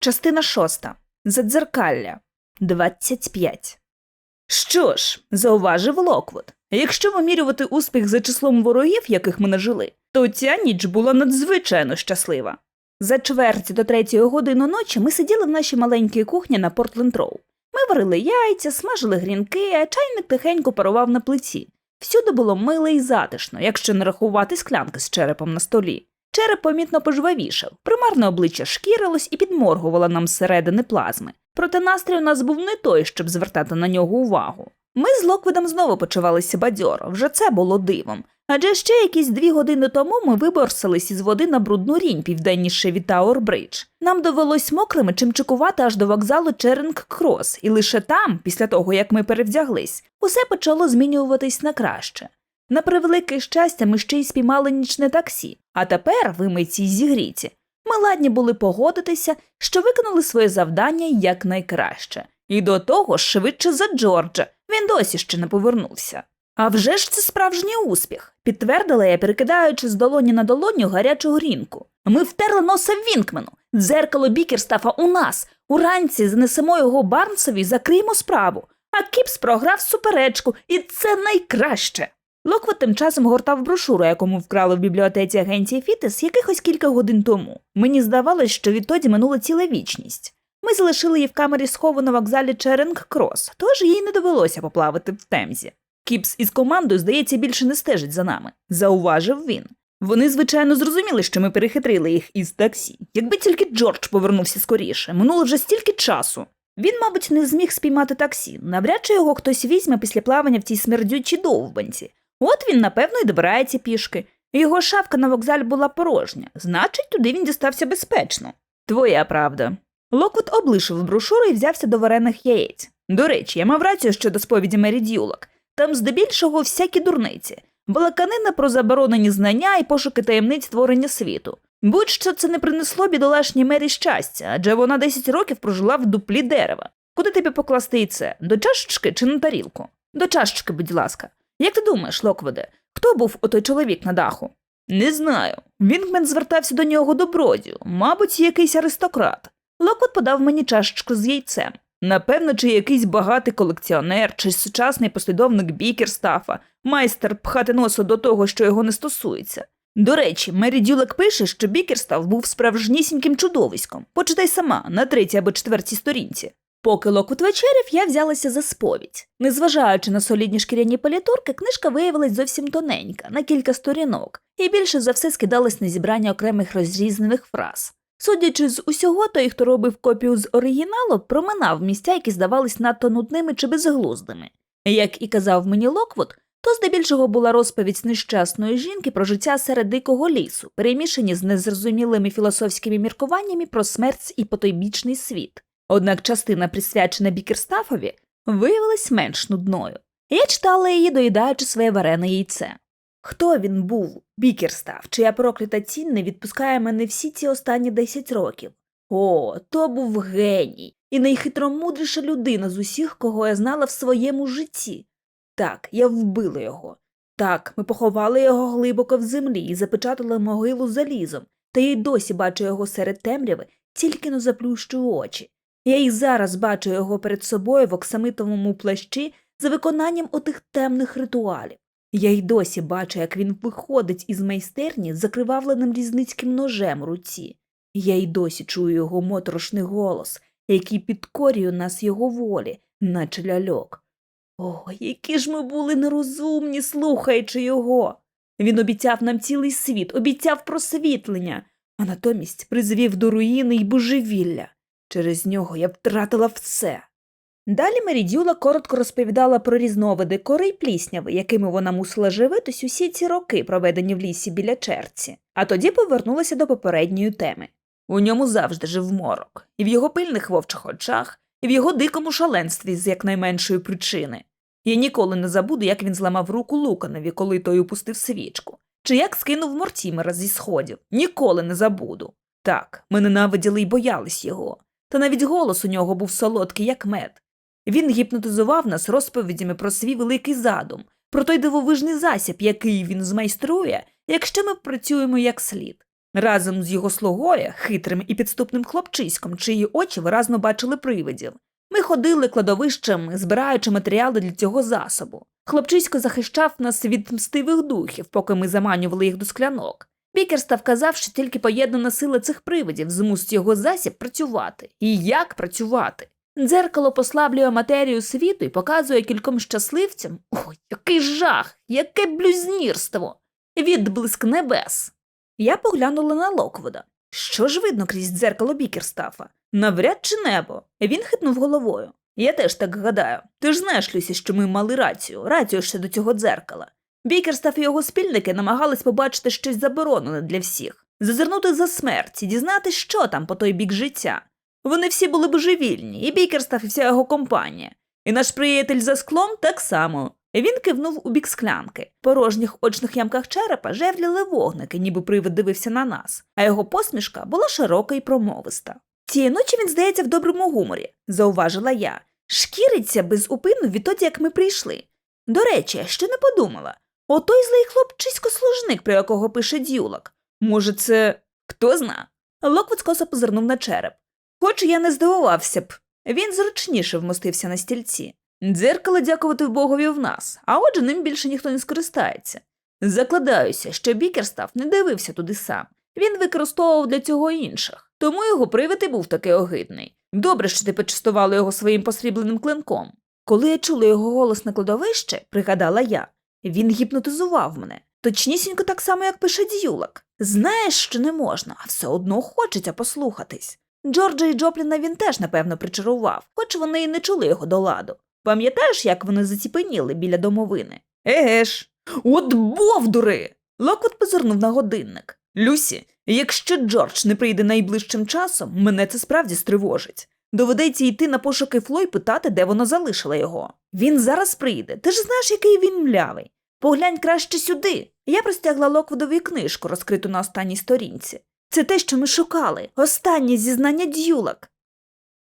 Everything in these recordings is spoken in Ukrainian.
Частина шоста. Задзеркалля. 25. Що ж, зауважив Локвуд, якщо вимірювати успіх за числом ворогів, яких ми нажили, то ця ніч була надзвичайно щаслива. За чверть до третьої години ночі ми сиділи в нашій маленькій кухні на Портленд Роу. Ми варили яйця, смажили грінки, а чайник тихенько парував на плиті. Всюди було мило і затишно, якщо не рахувати склянки з черепом на столі. Череп помітно пожвавішав, примарне обличчя шкірилось і підморгувало нам зсередини плазми. Проте настрій у нас був не той, щоб звертати на нього увагу. Ми з Локвідом знову почувалися бадьоро, вже це було дивом. Адже ще якісь дві години тому ми виборсились із води на брудну рінь південніше від Тауер-Бридж. Нам довелось мокрими чимчикувати аж до вокзалу Черинг-Крос, і лише там, після того як ми перевдяглись, усе почало змінюватись на краще. На превелике щастя, ми ще й спіймали нічне таксі, а тепер, вимиті й зігріті, ми ладні були погодитися, що виконали своє завдання якнайкраще. І до того ж швидше за Джорджа, він досі ще не повернувся. А вже ж це справжній успіх, підтвердила я, перекидаючи з долоні на долоню гарячу грінку. Ми втерли носа Вінкмену, дзеркало Бікерстафа у нас. Уранці занесемо його Барнсові, закриємо справу. А Кіпс програв суперечку, і це найкраще. Локвот тим часом гортав брошуру, якому вкрали в бібліотеці агенції Фітес якихось кілька годин тому. Мені здавалось, що відтоді минула ціла вічність. Ми залишили її в камері схову на вокзалі Черинг Крос, тож їй не довелося поплавати в темзі. Кіпс із командою, здається, більше не стежить за нами, зауважив він. Вони, звичайно, зрозуміли, що ми перехитрили їх із таксі. Якби тільки Джордж повернувся скоріше, минуло вже стільки часу. Він, мабуть, не зміг спіймати таксі. Навряд чи його хтось візьме після плавання в цій смердючій довбанці. От він, напевно, і добирається пішки. Його шавка на вокзалі була порожня, значить, туди він дістався безпечно. Твоя правда. Локвуд облишив брошуру і взявся до варених яєць. До речі, я мав рацію щодо сповіді Мері Дюлок. Там здебільшого всякі дурниці, балаканина про заборонені знання і пошуки таємниць творення світу. Будь-що це не принесло бідолашній мері щастя, адже вона 10 років прожила в дуплі дерева. Куди тобі покласти і це? До чашечки чи на тарілку? До чашечки, будь ласка. Як ти думаєш, Локводе, хто був отой чоловік на даху? Не знаю. Вінкмен звертався до нього добродію, мабуть, якийсь аристократ. Локвуд подав мені чашечку з яйцем. Напевно, чи якийсь багатий колекціонер, чи сучасний послідовник Бікерстафа, майстер пхати носу до того, що його не стосується. До речі, Мері Дюлек пише, що Бікерстаф був справжнісіньким чудовиськом. Почитай сама на третій або четвертій сторінці. Поки Локвуд вечеряв, я взялася за сповідь. Незважаючи на солідні шкіряні палітурки, книжка виявилась зовсім тоненька, на кілька сторінок, і більше за все скидалась на зібрання окремих розрізнених фраз. Судячи з усього, той, хто робив копію з оригіналу, проминав місця, які здавались надто нудними чи безглуздими. Як і казав мені Локвуд, то здебільшого була розповідь нещасної жінки про життя серед дикого лісу, перемішані з незрозумілими філософськими міркуваннями про смерть і потойбічний світ. Однак частина, присвячена Бікерстафові, виявилась менш нудною. Я читала її, доїдаючи своє варене яйце. Хто він був, Бікерстаф, чия проклята цінь не відпускає мене всі ці останні 10 років? О, то був геній і найхитромудріша людина з усіх, кого я знала в своєму житті. Так, я вбила його. Так, ми поховали його глибоко в землі і запечатали могилу залізом, та я й досі бачу його серед темряви, тільки но заплющу очі. Я й зараз бачу його перед собою в оксамитовому плащі за виконанням отих темних ритуалів. Я й досі бачу, як він виходить із майстерні з закривавленим різницьким ножем руці. Я й досі чую його моторошний голос, який підкорює нас його волі, наче ляльок. О, які ж ми були нерозумні, слухаючи його. Він обіцяв нам цілий світ, обіцяв просвітлення, а натомість призвів до руїни й божевілля. Через нього я втратила все. Далі Мерідюла коротко розповідала про різновиди кори й плісняви, якими вона мусила живитись усі ці роки, проведені в лісі біля черці, а тоді повернулася до попередньої теми. У ньому завжди жив морок, і в його пильних вовчих очах, і в його дикому шаленстві з якнайменшої причини. Я ніколи не забуду, як він зламав руку Луканові, коли той упустив свічку, чи як скинув Мортімера зі сходів. Ніколи не забуду. Так, ми ненавиділи й боялись його, та навіть голос у нього був солодкий, як мед. Він гіпнотизував нас розповідями про свій великий задум, про той дивовижний засіб, який він змайструє, якщо ми працюємо як слід. разом з його слугою, хитрим і підступним хлопчиськом, чиї очі виразно бачили привидів. Ми ходили кладовищем, збираючи матеріали для цього засобу. Хлопчисько захищав нас від мстивих духів, поки ми заманювали їх до склянок. Бікерстав казав, що тільки поєднана сила цих привидів змусить його засіб працювати. І як працювати? Дзеркало послаблює матерію світу і показує кільком щасливцям. Ой, який жах, яке блюзнірство! Відблиск небес. Я поглянула на Локвуда. Що ж видно крізь дзеркало Бікерстафа? Навряд чи небо. Він хитнув головою. Я теж так гадаю. Ти ж знаєш, Люсі, що ми мали рацію, рацію ще до цього дзеркала. Бікерстаф і його спільники намагались побачити щось заборонене для всіх, зазирнути за смерть і дізнатися, що там по той бік життя. Вони всі були божевільні, і Бікерстаф, і вся його компанія. І наш приятель за склом так само. Він кивнув у бік склянки. В порожніх очних ямках черепа жевріли вогники, ніби привид дивився на нас, а його посмішка була широка і промовиста. Цієї ночі він здається в доброму гуморі, зауважила я. Шкіриться без упину відтоді, як ми прийшли. До речі, я ще не подумала. Отой злий хлопчисько-служник, про якого пише дюлак. Може, це хто зна? Локвуд скоса позирнув на череп. Хоч я не здивувався б. Він зручніше вмостився на стільці. Дзеркало дякувати Богові в нас, а отже ним більше ніхто не скористається. Закладаюся, що Бікерстав не дивився туди сам. Він використовував для цього інших, тому його привид і був такий огидний. Добре, що ти почастувала його своїм посрібленим клинком. Коли я чула його голос на кладовище, пригадала я, він гіпнотизував мене. Точнісінько так само, як пише Дюлак. Знаєш, що не можна, а все одно хочеться послухатись. Джорджа і Джопліна він теж, напевно, причарував, хоч вони й не чули його до ладу. Пам'ятаєш, як вони заціпеніли біля домовини? Еге ж. От бовдури. Локвуд позирнув на годинник. Люсі, якщо Джордж не прийде найближчим часом, мене це справді стривожить. Доведеться йти на пошуки Фло й питати, де вона залишила його. Він зараз прийде. Ти ж знаєш, який він млявий. Поглянь краще сюди. Я простягла Локвудові книжку, розкриту на останній сторінці. Це те, що ми шукали. Останнє зізнання дюлак.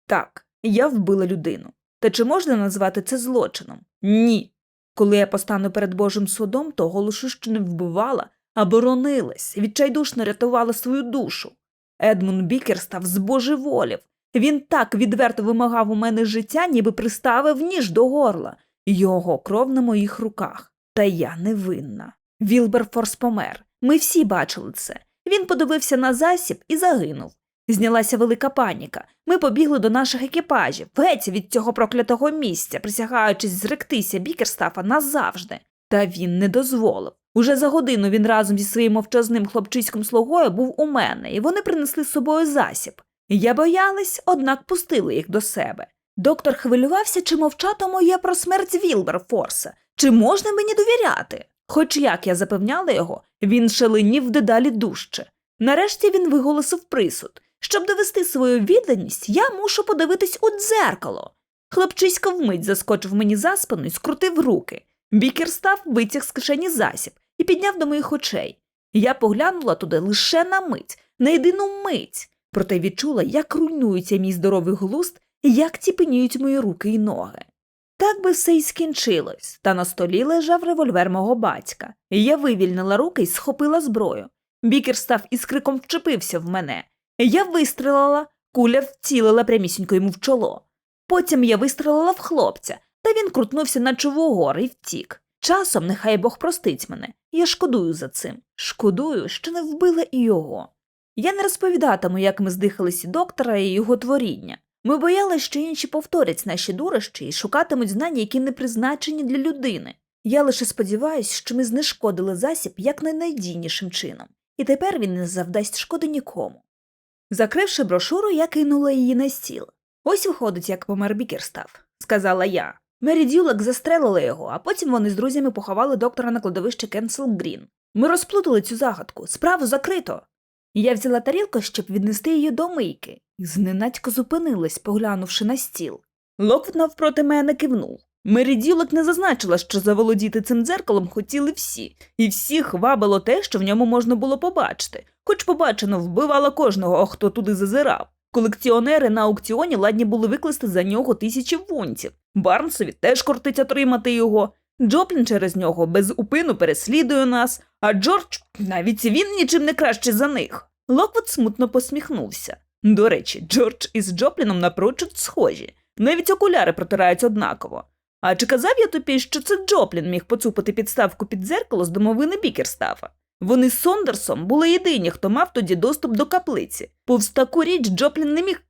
Так, я вбила людину. Та чи можна назвати це злочином? Ні. Коли я постану перед Божим судом, то оголошу, що не вбивала, а боронилась, відчайдушно рятувала свою душу. Едмунд Бікерстав збожеволів. Він так відверто вимагав у мене життя, ніби приставив ніж до горла. Його кров на моїх руках. Та я не винна. Вілберфорс помер. Ми всі бачили це. Він подивився на засіб і загинув. Знялася велика паніка. Ми побігли до наших екіпажів, геть від цього проклятого місця, присягаючись зректися Бікерстафа назавжди. Та він не дозволив. Уже за годину він разом зі своїм мовчазним хлопчиськом слугою був у мене, і вони принесли з собою засіб. Я боялась, однак пустили їх до себе. Доктор хвилювався, чи мовчатиму я про смерть Вілберфорса, чи можна мені довіряти. Хоч як я запевняла його, він шаленів дедалі дужче. Нарешті він виголосив присуд. Щоб довести свою відданість, я мушу подивитись у дзеркало. Хлопчисько вмить заскочив мені за спину і скрутив руки. Бікер став, витяг з кишені засіб і підняв до моїх очей. Я поглянула туди лише на мить, на єдину мить, проте відчула, як руйнується мій здоровий глузд і як ціпеніють мої руки і ноги. Так би все й скінчилось, та на столі лежав револьвер мого батька. Я вивільнила руки і схопила зброю. Бікер став із криком вчепився в мене. Я вистрілила, куля вцілила прямісінько йому в чоло. Потім я вистрілила в хлопця, та він крутнувся на чувогор і втік. Часом нехай Бог простить мене. Я шкодую за цим. Шкодую, що не вбила і його. Я не розповідатиму, як ми здихалися доктора і його творіння. Ми боялися, що інші повторять наші дурощі і шукатимуть знання, які не призначені для людини. Я лише сподіваюся, що ми знешкодили засіб якнайнадійнішим чином, і тепер він не завдасть шкоди нікому. Закривши брошуру, я кинула її на стіл. Ось виходить, як помер Бікерстав, сказала я. Мері Дюлек застрелила його, а потім вони з друзями поховали доктора на кладовище Кенсел Грін. Ми розплутали цю загадку, справу закрито. Я взяла тарілку, щоб віднести її до мийки, і зненацько зупинилась, поглянувши на стіл. Локвуд навпроти мене кивнув. Мері Дюлек не зазначила, що заволодіти цим дзеркалом хотіли всі, і всіх вабило те, що в ньому можна було побачити, хоч побачено вбивала кожного, хто туди зазирав. Колекціонери на аукціоні ладні були викласти за нього тисячі фунтів. Барнсові теж кортить отримати його. Джоплін через нього без упину переслідує нас, а Джордж навіть він нічим не краще за них. Локвуд смутно посміхнувся. До речі, Джордж із Джопліном напрочуд схожі. Навіть окуляри протирають однаково. А чи казав я тобі, що це Джоплін міг поцупити підставку під дзеркало з домовини Бікерстафа? Вони з Сондерсом були єдині, хто мав тоді доступ до каплиці. Повз таку річ Джоплін не міг.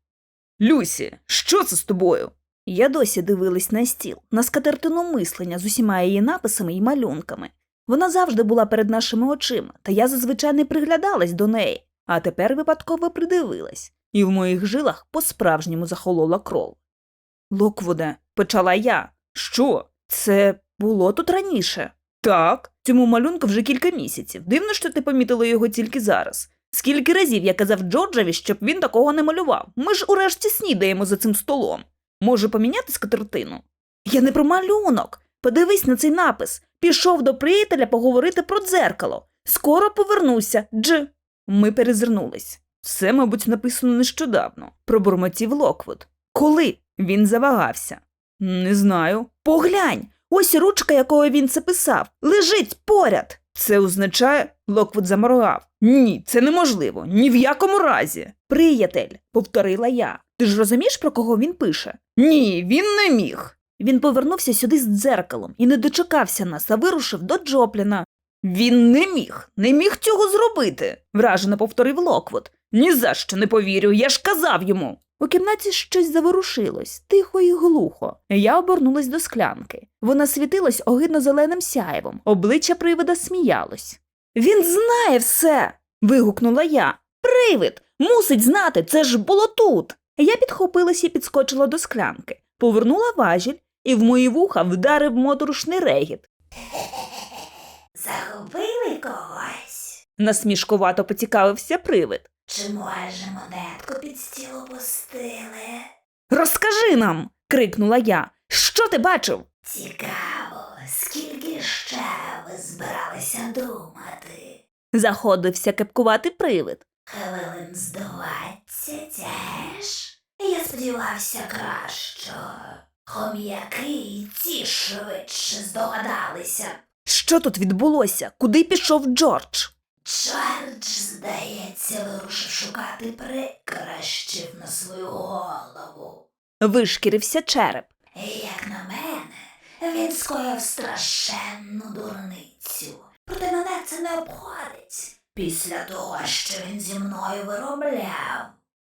Люсі, що це з тобою? Я досі дивилась на стіл, на скатертину мислення з усіма її написами і малюнками. Вона завжди була перед нашими очима, та я зазвичай не приглядалась до неї, а тепер випадково придивилась, і в моїх жилах по-справжньому захолола кров. Локвуде, почала я. Що? Це було тут раніше? Так, цьому малюнку вже кілька місяців. Дивно, що ти помітила його тільки зараз. Скільки разів я казав Джорджеві, щоб він такого не малював. Ми ж урешті снідаємо за цим столом. Може поміняти скатертину? Я не про малюнок. Подивись на цей напис. Пішов до приятеля поговорити про дзеркало. Скоро повернуся, Дж. Ми перезирнулись. Це, мабуть, написано нещодавно. Пробурмотів Локвуд. Коли? Він завагався. Не знаю. Поглянь. Ось ручка, якою він це писав, лежить поряд. Це означає, Локвуд заморгав. Ні, це неможливо, ні в якому разі. Приятель, повторила я. Ти ж розумієш, про кого він пише? Ні, він не міг. Він повернувся сюди з дзеркалом і не дочекався нас, а вирушив до Джопліна. Він не міг, не міг цього зробити, вражено повторив Локвуд. Ні за що не повірю, я ж казав йому. У кімнаті щось заворушилось, тихо і глухо. Я обернулась до склянки. Вона світилась огидно зеленим сяєвом, обличчя привида сміялось. Він знає все. вигукнула я. Привид! Мусить знати, це ж було тут. Я підхопилась і підскочила до склянки, повернула важіль, і в мої вуха вдарив моторошний регіт. Загубили когось? Насмішкувато поцікавився привид. Чи може монетку під стіл опустили? Розкажи нам. крикнула я. Що ти бачив? Цікаво, скільки ще ви збиралися думати? Заходився кепкувати привид. Хвилин з двадцять теж. Я сподівався краще. Хом'яки й ці швидше здогадалися. Що тут відбулося? Куди пішов Джордж? Джордж, здається, вирушив шукати прикращів на свою голову. Вишкірився череп. Як на мене, він скоїв страшенну дурницю. Проте мене це не обходить. Після того, що він зі мною виробляв.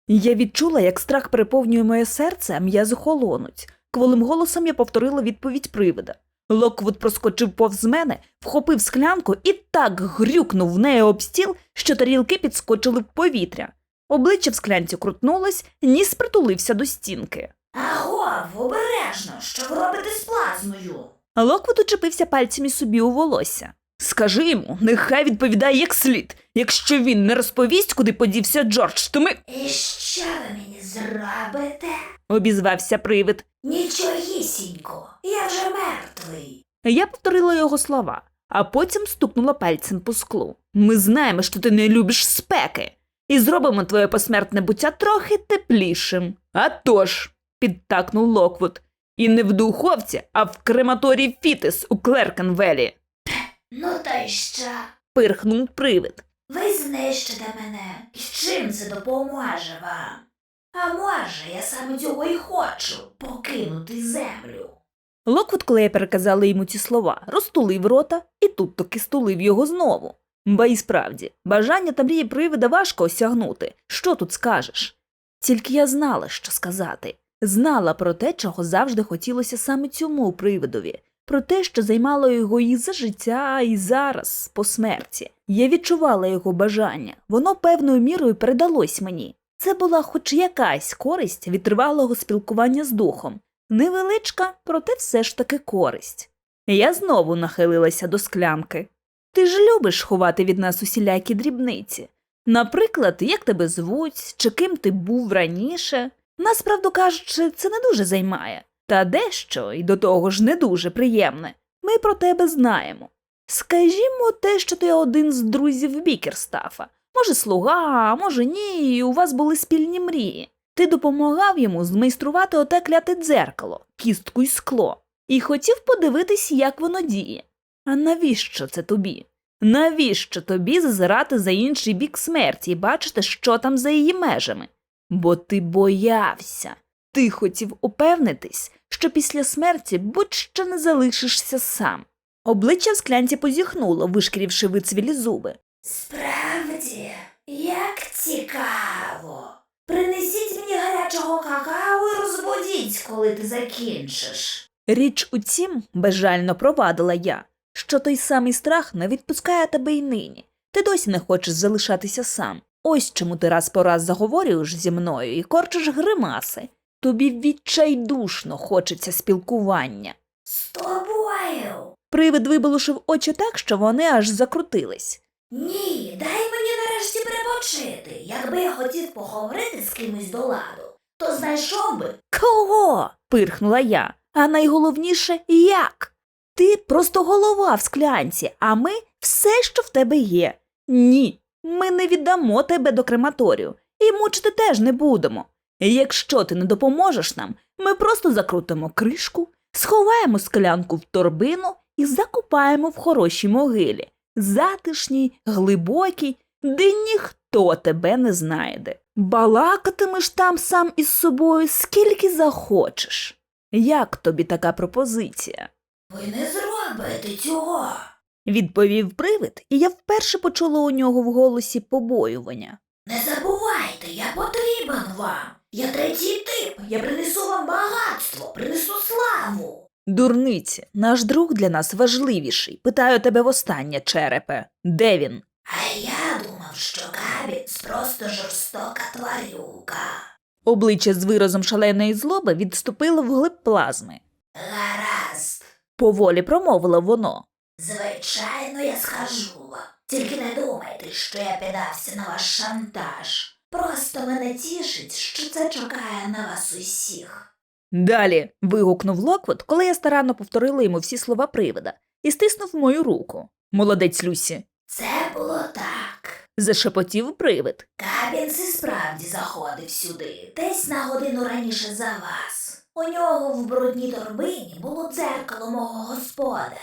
Я відчула, як страх переповнює моє серце, а м'язи холонуть. Кволим голосом я повторила відповідь привида. Локвуд проскочив повз мене, вхопив склянку і так грюкнув в неї об стіл, що тарілки підскочили в повітря. Обличчя в склянці крутнулось, ніс притулився до стінки. Агов, обережно, що ви робите з плазною? А Локвуд учепився пальцями собі у волосся. Скажи йому, нехай відповідає як слід. Якщо він не розповість, куди подівся Джордж, то ми. І що ви мені зробите? обізвався привид. Нічогісінько, я вже мертвий. Я повторила його слова, а потім стукнула пальцем по склу. Ми знаємо, що ти не любиш спеки, і зробимо твоє посмертне буття трохи теплішим. А тож, підтакнув Локвуд. І не в духовці, а в крематорії Фітес у Клеркенвелі. Ну та й що? Пирхнув привид. Ви знищите мене. І чим це допоможе вам? А може, я саме цього і хочу покинути землю. Локвуд, коли я переказала йому ці слова, розтулив рота і тут таки стулив його знову. Ба і справді, бажання та мрії привида важко осягнути. Що тут скажеш? Тільки я знала, що сказати. Знала про те, чого завжди хотілося саме цьому привидові, про те, що займало його і за життя, і зараз, по смерті. Я відчувала його бажання, воно певною мірою передалось мені. Це була хоч якась користь від тривалого спілкування з духом, Невеличка, проте все ж таки користь. Я знову нахилилася до склянки. Ти ж любиш ховати від нас усілякі дрібниці. Наприклад, як тебе звуть, чи ким ти був раніше. Нас, правду кажучи, це не дуже займає. Та дещо, і до того ж не дуже приємне, ми про тебе знаємо. Скажімо, те, що ти один з друзів Бікерстафа. Може, слуга, може ні, і у вас були спільні мрії. Ти допомагав йому змайструвати оте кляте дзеркало, кістку й скло, і хотів подивитись, як воно діє. А навіщо це тобі? Навіщо тобі зазирати за інший бік смерті і бачити, що там за її межами? Бо ти боявся. Ти хотів упевнитись, що після смерті будь-що не залишишся сам. Обличчя в склянці позіхнуло, вишкірівши вицвілі зуби. Справді, як цікаво. Принесіть мені гарячого какао і розбудіть, коли ти закінчиш. Річ у тім, безжально провадила я, що той самий страх не відпускає тебе й нині. Ти досі не хочеш залишатися сам. Ось чому ти раз по раз заговорюєш зі мною і корчиш гримаси. Тобі відчайдушно хочеться спілкування. З тобою. Привид вибалушив очі так, що вони аж закрутились. Ні, дай мені нарешті перепочити. Якби я хотів поговорити з кимось до ладу, то знайшов би. Кого? пирхнула я. А найголовніше як? Ти просто голова в склянці, а ми все, що в тебе є. Ні, ми не віддамо тебе до крематорію і мучити теж не будемо. Якщо ти не допоможеш нам, ми просто закрутимо кришку, сховаємо склянку в торбину і закопаємо в хорошій могилі, затишній, глибокій, де ніхто тебе не знайде. Балакатимеш там сам із собою скільки захочеш. Як тобі така пропозиція? Ви не зробите цього. Відповів привид, і я вперше почула у нього в голосі побоювання. Не забувайте, я потрібен вам. Я третій тип. Я принесу вам багатство, принесу славу. Дурниці, наш друг для нас важливіший. Питаю тебе востаннє, черепе. Де він? А я думав, що Кабінс просто жорстока тварюка. Обличчя з виразом шаленої злоби відступило вглиб плазми. Гаразд. Поволі промовило воно. Звичайно, я скажу вам. Тільки не думайте, що я піддався на ваш шантаж. Просто мене тішить, що це чекає на вас усіх. Далі. вигукнув Локвуд, коли я старанно повторила йому всі слова привида, і стиснув мою руку. Молодець Люсі. Це було так. Зашепотів привид. Кабінс і справді заходив сюди, десь на годину раніше за вас. У нього в брудній торбині було дзеркало мого господаря.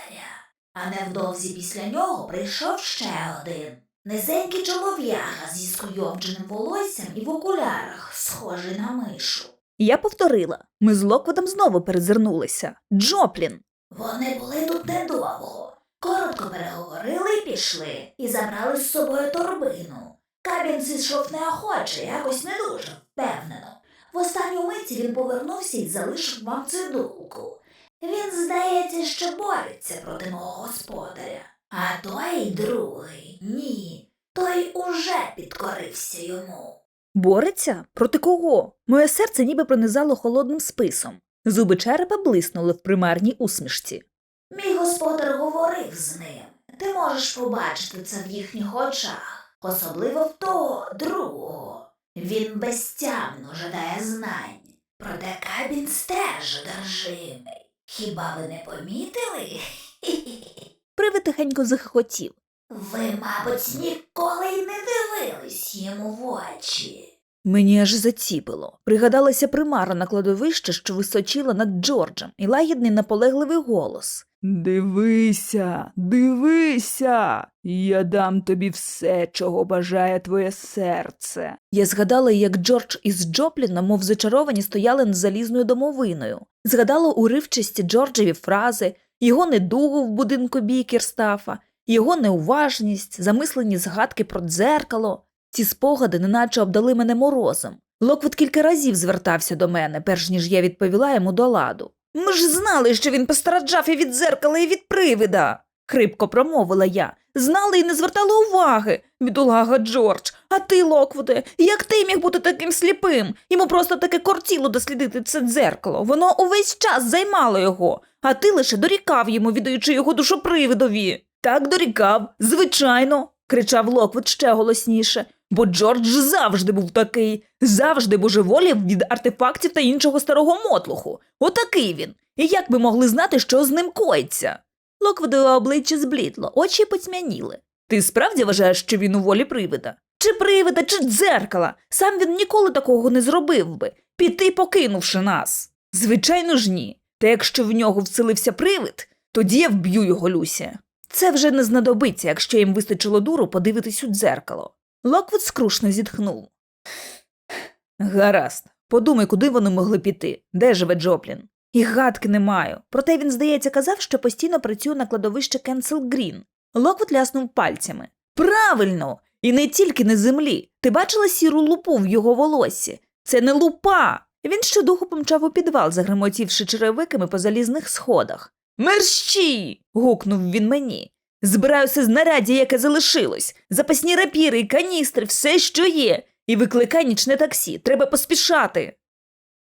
А невдовзі після нього прийшов ще один. Низенький чолов'яга зі скуйовдженим волоссям і в окулярах, схожий на мишу. Я повторила. Ми з Локвудом знову перезирнулися. Джоплін. Вони були тут недовго. Коротко переговорили і пішли, і забрали з собою торбину. Кабін зійшов неохоче, якось не дуже впевнено. В останню миті він повернувся і залишив вам цидулку. Він, здається, ще бореться проти мого господаря. А той другий ні. Той уже підкорився йому. Бореться? Проти кого? Моє серце ніби пронизало холодним списом. Зуби черепа блиснули в примарній усмішці. Мій господар говорив з ним. Ти можеш побачити це в їхніх очах, особливо в того другого. Він безтямно жадає знань. Проте Кабін стеж одержимий. Хіба ви не помітили? Привид тихенько захихотів. Ви, мабуть, ніколи й не дивились йому в очі. Мені аж заціпило. Пригадалася примара на кладовище, що височила над Джорджем, і лагідний наполегливий голос. Дивися, дивися, я дам тобі все, чого бажає твоє серце. Я згадала, як Джордж із Джопліном, мов зачаровані, стояли над залізною домовиною. Згадала уривчасті Джорджеві фрази, його недугу в будинку Бікерстафа, його неуважність, замислені згадки про дзеркало. Ці спогади неначе обдали мене морозом. Локвуд кілька разів звертався до мене, перш ніж я відповіла йому до ладу. Ми ж знали, що він постраджав і від дзеркала, і від привида, хрипко промовила я. Знали і не звертали уваги, бідолага Джордж. А ти, Локвуде, як ти міг бути таким сліпим? Йому просто таке кортіло дослідити це дзеркало. Воно увесь час займало його, а ти лише дорікав йому, віддаючи його душу привидові. Так дорікав, звичайно, кричав Локвуд ще голосніше. Бо Джордж завжди був такий, завжди божеволів від артефактів та іншого старого мотлуху. Отакий він. І як би могли знати, що з ним коїться? Локвудове обличчя зблідло, очі потьмяніли. Ти справді вважаєш, що він у волі привида? Чи привида, чи дзеркала? Сам він ніколи такого не зробив би, піти покинувши нас. Звичайно ж ні. Та якщо в нього вселився привид, тоді я вб'ю його, Люся. Це вже не знадобиться, якщо їм вистачило дуру подивитись у дзеркало. Локвуд скрушно зітхнув. Гаразд, подумай, куди вони могли піти, де живе Джоплін. І гадки не маю. Проте він, здається, казав, що постійно працює на кладовище Кенсел Грін. Локвуд ляснув пальцями. Правильно! І не тільки на землі. Ти бачила сіру лупу в його волоссі? Це не лупа. Він щодуху помчав у підвал, загремотівши черевиками по залізних сходах. Мерщі. гукнув він мені. Збираю все знаряддя, яке залишилось. Запасні рапіри каністри, все, що є. І викликай нічне таксі. Треба поспішати.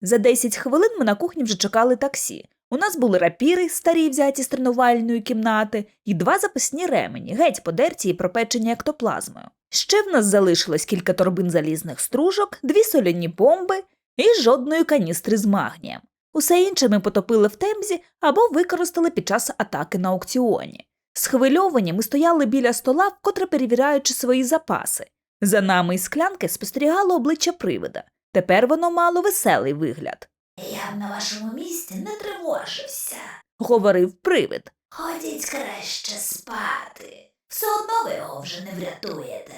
За 10 хвилин ми на кухні вже чекали таксі. У нас були рапіри, старі взяті з тренувальної кімнати, і два запасні ремені, геть подерті і пропечені ектоплазмою. Ще в нас залишилось кілька торбин залізних стружок, дві соляні бомби і жодної каністри з магнієм. Усе інше ми потопили в темзі або використали під час атаки на аукціоні. Схвильовані ми стояли біля стола, вкотре перевіряючи свої запаси. За нами із склянки спостерігало обличчя привида. Тепер воно мало веселий вигляд, Я б на вашому місці не тривожився. говорив привид. Ходіть краще спати. Все одно ви його вже не врятуєте.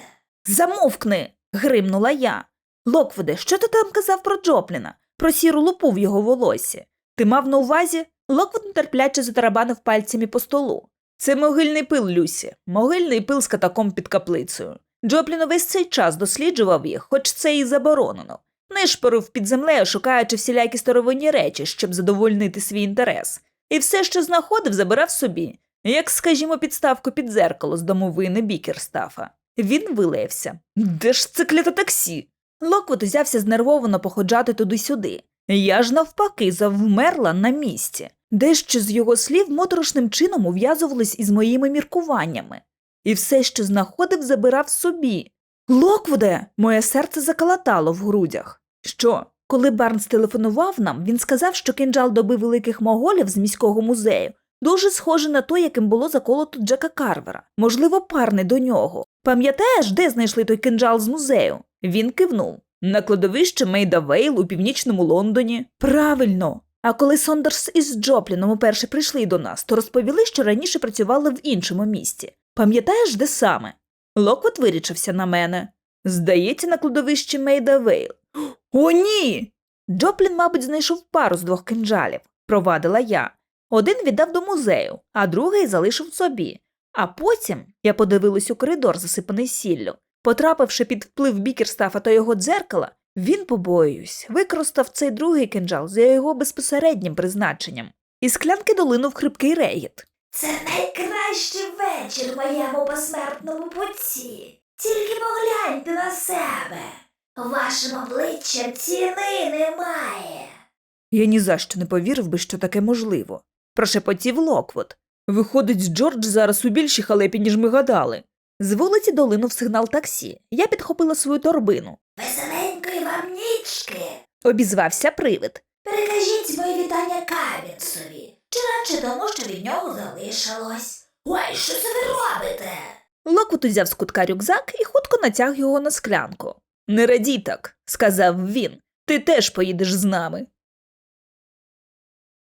Замовкни. гримнула я. Локвуде, що ти там казав про Джопліна? Про сіру лупу в його волосі. Ти мав на увазі? Локвуд нетерпляче затарабанив пальцями по столу. Це могильний пил, Люсі, могильний пил з катаком під каплицею. Джоплін увесь цей час досліджував їх, хоч це і заборонено. Нишпорив під землею, шукаючи всілякі старовинні речі, щоб задовольнити свій інтерес. І все, що знаходив, забирав собі, як, скажімо, підставку під дзеркало з домовини Бікерстафа. Він вилаявся. Де ж це кляте таксі? Локвуд узявся знервовано походжати туди-сюди. Я ж навпаки завмерла на місці. Дещо з його слів моторошним чином ув'язувалось із моїми міркуваннями. І все, що знаходив, забирав собі. Локвуде, моє серце закалатало в грудях. Що? Коли Барнс телефонував нам, він сказав, що кинджал доби великих моголів з міського музею дуже схожий на той, яким було заколото Джека Карвера, можливо, парний до нього. Пам'ятаєш, де знайшли той кинджал з музею? Він кивнув. На кладовище Мейда Вейл у північному Лондоні. Правильно. А коли Сондерс із Джопліном уперше прийшли до нас, то розповіли, що раніше працювали в іншому місті. Пам'ятаєш, де саме? Локвот вирічився на мене. Здається, на кладовищі Мейда Вейл. О, ні. Джоплін, мабуть, знайшов пару з двох кинджалів, провадила я. Один віддав до музею, а другий залишив собі. А потім я подивилась у коридор, засипаний сіллю. Потрапивши під вплив бікерстафа та його дзеркала, він, побоююсь, використав цей другий кинджал за його безпосереднім призначенням. Із склянки долинув хрипкий регіт. Це найкращий вечір в моєму посмертному путці. Тільки погляньте на себе. Вашим обличчям ціни немає. Я ні за що не повірив би, що таке можливо. Прошепотів Локвуд. Виходить, Джордж зараз у більшій халепі, ніж ми гадали. З вулиці долинув сигнал таксі. Я підхопила свою торбину. Веселенької вам нічки. Обізвався привид. Перекажіть мої вітання Кабінцеві. Чи радше тому, що від нього залишилось. Ой, що це ви робите? Локвуд узяв з кутка рюкзак і хутко натяг його на склянку. Не радій так, сказав він. Ти теж поїдеш з нами.